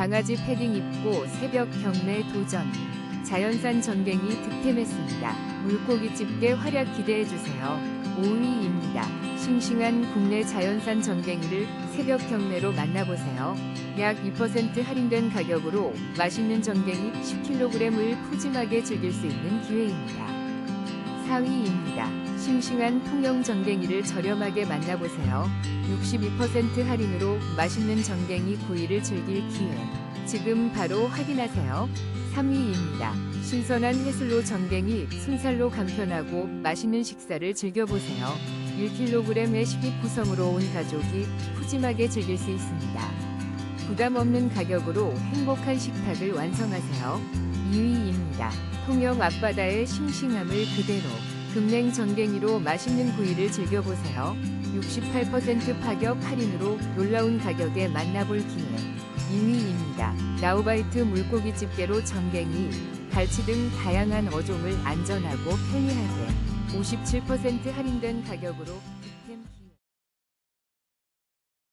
강아지 패딩 입고 새벽 경매 도전. 자연산 전갱이 득템했습니다. 물고기 집게 활약 기대해 주세요. 5위입니다. 싱싱한 국내 자연산 전갱이를 새벽 경매로 만나보세요. 약 2% 할인된 가격으로 맛있는 전갱이 10kg을 푸짐하게 즐길 수 있는 기회입니다. 4위입니다. 싱싱한 통영 전갱이를 저렴하게 만나보세요. 62% 할인으로 맛있는 전갱이 구이를 즐길 기회. 지금 바로 확인하세요. 3위입니다. 신선한 해슬로 전갱이 순살로 간편하고 맛있는 식사를 즐겨보세요. 1kg의 12구성으로 온 가족이 푸짐하게 즐길 수 있습니다. 부담 없는 가격으로 행복한 식탁을 완성하세요. 2위입니다. 통영 앞바다의 싱싱함을 그대로 금냉 전갱이로 맛있는 구이를 즐겨보세요. 68% 파격 할인으로 놀라운 가격에 만나볼 기회. 2위입니다. 라우바이트 물고기 집게로 전갱이, 갈치 등 다양한 어종을 안전하고 편리하게 57% 할인된 가격으로